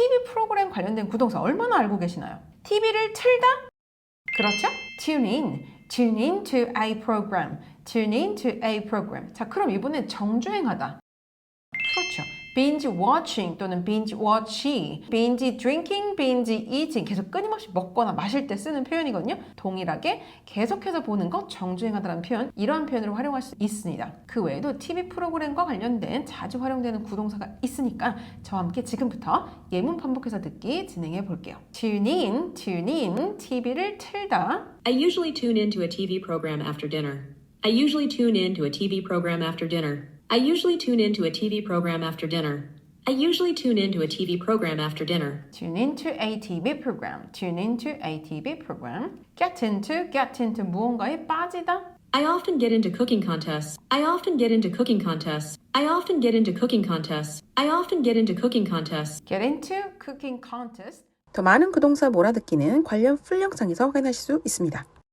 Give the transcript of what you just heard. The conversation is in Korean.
TV 프로그램 관련된 구동사 얼마나 알고 계시나요? TV를 틀다? 그렇죠? Tune in. Tune in to a program. Tune in to a program. 자, 그럼 이번엔 정주행하다. 그렇죠. binge watching 또는 binge watchy, binge drinking, binge eating 계속 끊임없이 먹거나 마실 때 쓰는 표현이거든요. 동일하게 계속해서 보는 것 정주행하다라는 표현 이러한 표현으로 활용할 수 있습니다. 그 외에도 TV 프로그램과 관련된 자주 활용되는 구동사가 있으니까 저와 함께 지금부터 예문 반복해서 듣기 진행해 볼게요. tune in, tune in, TV를 틀다. I usually tune into a TV program after dinner. I usually tune into a TV program after dinner. I usually tune into a TV program after dinner. I usually tune into a TV program after dinner. Tune into a TV program. Tune into a TV program. Get into, get into 무언가에 빠지다. I often get into cooking contests. I often get into cooking contests. I often get into cooking contests. I often get into cooking contests. Get into cooking contest. 더 많은 구동사 몰아듣기는 관련 풀 영상에서 확인하실 수 있습니다.